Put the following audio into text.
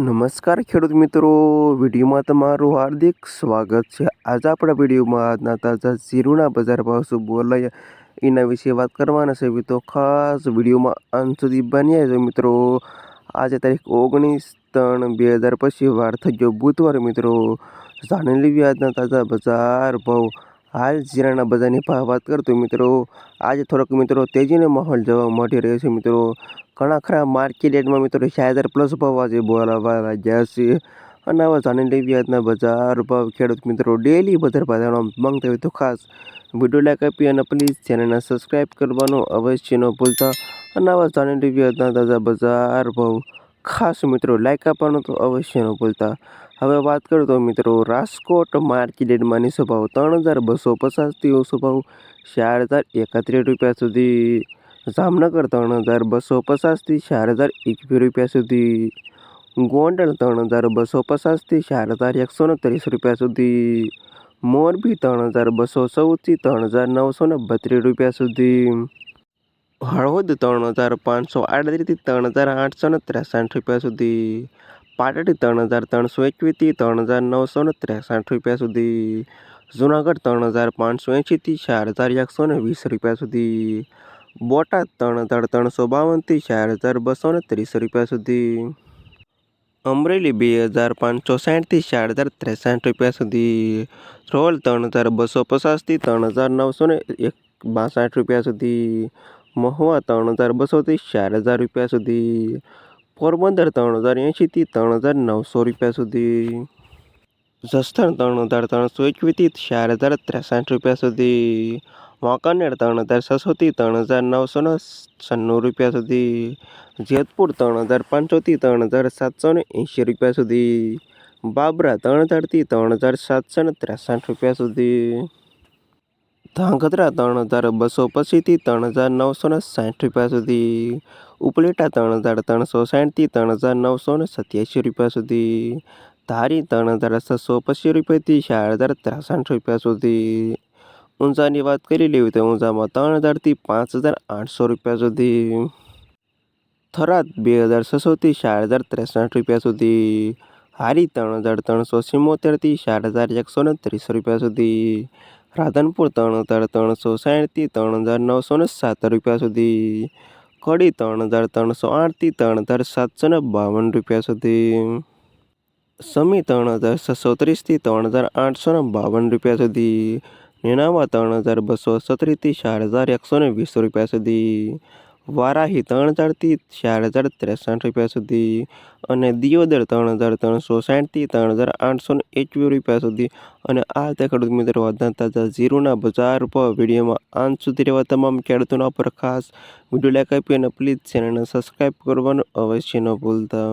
નમસ્કાર ખેડૂત મિત્રો, વિડીયોમાં તમારું હાર્દિક સ્વાગત છે. આજે આપણા વિડીયોમાં આજના તાજા જીરુના બજાર ભાવ શું બોલાય, એના વિશે વાત કરવાના છે. તો ખાસ વિડીયોમાં અંત સુધી બન્યા છે મિત્રો. આજે તારીખ ઓગણીસ ત્રણ બે હજાર પછી વાર થઈ ગયો બુધવાર મિત્રો. જાણી લેવી આજના તાજા બજાર ભાવ. હાલ જીરાના બજારની વાત કરતો મિત્રો, આજે થોડોક મિત્રો તેજીનો માહોલ જોવા મળી રહ્યો છે મિત્રો. ઘણા ખરા માર્કેટ રેટમાં મિત્રો છ પ્લસ ભાવ આજે બોલાવા લાગ્યા છે. અને હવે જાણી લઈએ આજના બજાર ભાવ ખેડૂત મિત્રો ડેલી બજાર જાણવા માંગતા હોય તો ખાસ વીડિયો લાઈક આપી અને પ્લીઝ ચેનલને સબસ્ક્રાઈબ કરવાનું અવશ્ય ન ભૂલતા. અને હવે જાણી લઈએ આજના તાજા બજાર ભાવ ખાસ મિત્રો લાઈક આપવાનું તો અવશ્ય ન ભૂલતા. હવે વાત કરું તો મિત્રો, રાજકોટ માર્કેટ નીચો ભાવ ત્રણ હજાર બસો પચાસથી ઓછો ભાવ ચાર હજાર એકત્રીસ રૂપિયા સુધી. જામનગર ત્રણ હજાર બસો પચાસથી ચાર હજાર એકવીસ રૂપિયા સુધી. ગોંડલ ત્રણ હજાર બસો પચાસથી ચાર હજાર એકસો ને ત્રીસ રૂપિયા સુધી. મોરબી ત્રણ હજાર બસો ચૌદથી ત્રણ હજાર નવસો ને બત્રીસ રૂપિયા સુધી. હળવદ ત્રણ હજાર પાંચસો આડત્રીસથી ત્રણ હજાર આઠસો ને ત્રેસઠ રૂપિયા સુધી. પાટડી ત્રણ હજાર ત્રણસો એકવીસથી ત્રણ હજાર નવસો ને ત્રેસઠ રૂપિયા સુધી. જુનાગઢ ત્રણ હજાર પાંચસો એંશીથી ચાર હજાર એકસો ને વીસ રૂપિયા સુધી. બોટાદ ત્રણ હજાર ત્રણસો બાવનથી ચાર હજાર બસો ને ત્રીસ રૂપિયા સુધી. અમરેલી બે હજાર પાંચસો સાઠથી ચાર હજાર ત્રેસઠ રૂપિયા સુધી. રોલ ત્રણ હજાર બસો પચાસથી ત્રણ હજાર નવસો ને એક બાસઠ રૂપિયા સુધી. મહુવા ત્રણ હજાર બસોથી ચાર હજાર રૂપિયા સુધી. પોરબંદર ત્રણ હજાર એંશીથી ત્રણ હજાર નવસો રૂપિયા સુધી જસદણ ત્રણ હજાર ત્રણસો એકવીસથી ચાર હજાર ત્રેસઠ રૂપિયા સુધી વાંકાનેર ત્રણ હજાર છસોથી ત્રણ હજાર નવસો ને છન્નું રૂપિયા સુધી જેતપુર ત્રણ હજાર પાંચસોથી ત્રણ હજાર સાતસો ને એંશી રૂપિયા સુધી બાબરા ત્રણ હજારથી ત્રણ હજાર સાતસો ને ત્રેસઠ રૂપિયા સુધી ધાંગધ્રા ત્રણ હજાર બસો પચીસથી ત્રણ હજાર નવસો ને સાઠ રૂપિયા સુધી ઉપલેટા ત્રણ હજાર ત્રણસો સાઠથી ત્રણ હજાર નવસો ને સત્યાસી રૂપિયા સુધી. ધારી ત્રણ હજાર છસો પચીસ રૂપિયાથી ચાર હજાર ત્રેસઠ રૂપિયા સુધી. ઊંઝાની વાત કરી લેવી તો ઊંઝામાં ત્રણ હજારથી પાંચ હજાર આઠસો રૂપિયા સુધી. થરાદ બે હજાર છસોથી ચાર હજાર ત્રેસઠ રૂપિયા સુધી. હારી ત્રણ હજાર ત્રણસો સિમોતેરથી ચાર હજાર એકસો ને ત્રીસ રૂપિયા સુધી. રાધનપુર ત્રણ હજાર ત્રણસો સાઠથી ત્રણ હજાર નવસો ને સાત રૂપિયા સુધી. કડી ત્રણ હજાર ત્રણસો આઠથી ત્રણ હજાર સાતસો ને બાવન રૂપિયા સુધી. સમી ત્રણ હજાર છસો ત્રીસથી ત્રણ હજાર આઠસો ને બાવન રૂપિયા સુધી. નેનાવા ત્રણ હજાર બસો સત્રીસથી ચાર હજાર એકસો ને વીસ રૂપિયા સુધી. વારાહી ત્રણ હજારથી ચાર હજાર ત્રેસઠ રૂપિયા સુધી અને દિયોદર ત્રણ હજાર ત્રણસો સાઠથી ત્રણ હજાર આઠસો ને એકવીસ રૂપિયા સુધી. અને આ તે ખેડૂત મિત્રો વધતા તાજા ઝીરોના બજાર પર વિડીયોમાં અંત સુધી રહેવા તમામ ખેડૂતોના પર ખાસ વીડિયો લાઈક આપી અને પ્લીઝ ચેનલને સબસ્ક્રાઈબ કરવાનું અવશ્ય ન ભૂલતા.